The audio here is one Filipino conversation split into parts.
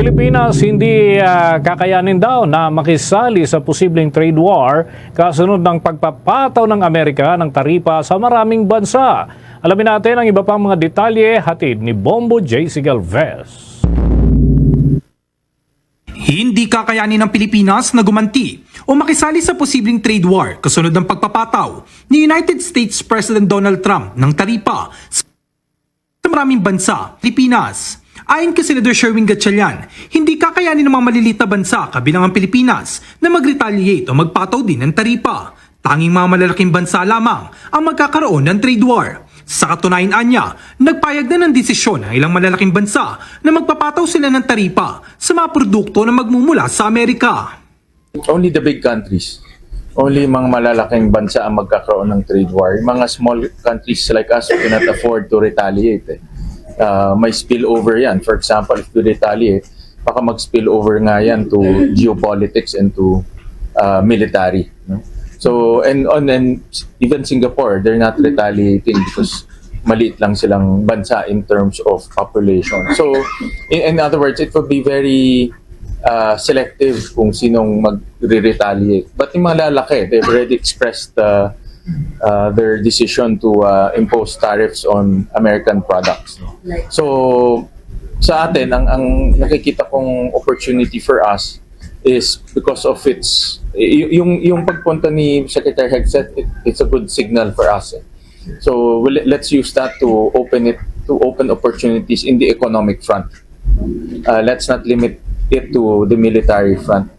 Pilipinas hindi ah, kakayanin daw na makisali sa posibleng trade war kasunod ng pagpapataw ng Amerika ng taripa sa maraming bansa. Alamin natin ang iba pang mga detalye hatid ni Bombo J. Galvez. Hindi kakayanin ng Pilipinas na gumanti o makisali sa posibleng trade war kasunod ng pagpapataw ni United States President Donald Trump ng taripa sa maraming bansa, Pilipinas. Ayon kay Senator Sherwin Gatchalian, hindi kakayanin ng mga maliliit na bansa kabilang ang Pilipinas na mag-retaliate o magpataw din ng taripa. Tanging mga malalaking bansa lamang ang magkakaroon ng trade war. Sa katunayan anya, nagpayag na ng desisyon ng ilang malalaking bansa na magpapataw sila ng taripa sa mga produkto na magmumula sa Amerika. Only the big countries. Only mga malalaking bansa ang magkakaroon ng trade war. Mga small countries like us cannot afford to retaliate. Eh. Uh, may spillover yan. For example, if we retaliate, baka mag-spillover nga yan to geopolitics and to uh, military. No? So, and on and even Singapore, they're not retaliating because maliit lang silang bansa in terms of population. So, in, in other words, it would be very uh, selective kung sinong magre-retaliate. But yung mga lalaki, they've already expressed uh, uh, their decision to uh, impose tariffs on American products. So, sa atin, ang, ang nakikita kong opportunity for us is because of its, yung, yung pagpunta ni Secretary Hegseth, it, it's a good signal for us. eh. So, we'll, let's use that to open it, to open opportunities in the economic front uh, let's not limit it to the military front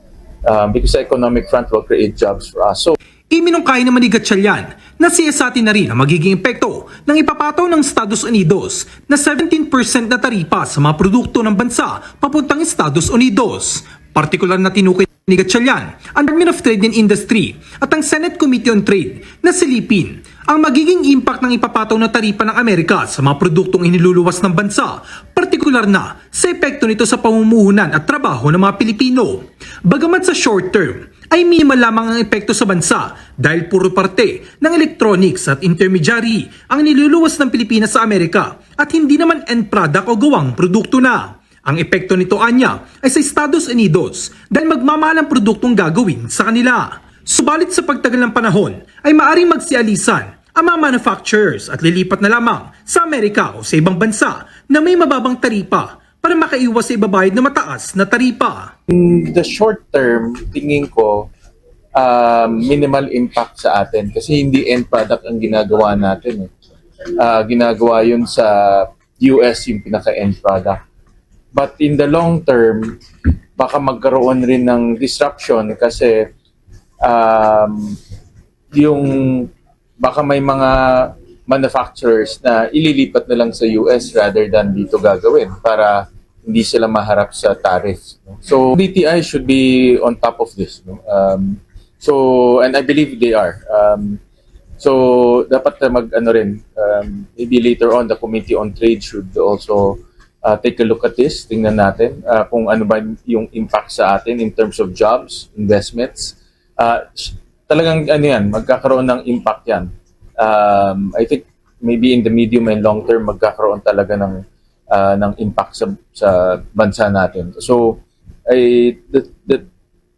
um, because the economic front will create jobs for us. So Iminungkay naman ni Gatchalian na siyasatin na rin ang magiging epekto ng ipapataw ng Estados Unidos na 17% na taripa sa mga produkto ng bansa papuntang Estados Unidos. Partikular na tinukay ni Gatchalian ang Department of Trade and Industry at ang Senate Committee on Trade na silipin ang magiging impact ng ipapataw na taripa ng Amerika sa mga produktong iniluluwas ng bansa, partikular na sa epekto nito sa pamumuhunan at trabaho ng mga Pilipino. Bagamat sa short term, ay minimal lamang ang epekto sa bansa dahil puro parte ng electronics at intermediary ang niluluwas ng Pilipinas sa Amerika at hindi naman end product o gawang produkto na. Ang epekto nito anya ay sa Estados Unidos dahil magmamahal ang produktong gagawin sa kanila. Subalit sa pagtagal ng panahon ay maaring magsialisan ang mga manufacturers at lilipat na lamang sa Amerika o sa ibang bansa na may mababang taripa para makaiwas sa ibabayad na mataas na taripa. in the short term, tingin ko um, minimal impact sa atin kasi hindi end product ang ginagawa natin. Eh. Ah, ginagawa yun sa US yung pinaka-end product. But in the long term, baka magkaroon rin ng disruption kasi um, yung baka may mga manufacturers na ililipat na lang sa US rather than dito gagawin para hindi sila maharap sa tariffs. no? So DTI should be on top of this. no? Um, so and I believe they are. Um, so dapat mag ano rin um, maybe later on the Committee on Trade should also uh, take a look at this. Tingnan natin uh, kung ano ba yung impact sa atin in terms of jobs, investments. Uh, talagang ano yan, magkakaroon ng impact yan. Um, I think maybe in the medium and long term magkakaroon talaga ng uh, ng impact sa sa bansa natin. So I the, the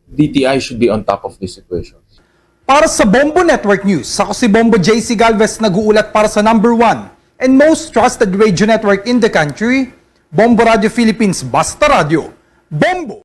DTI should be on top of this equation. Para sa Bombo Network News, ako si Bombo JC Galvez nag-uulat para sa number one and most trusted radio network in the country, Bombo Radio Philippines Basta Radio. Bombo!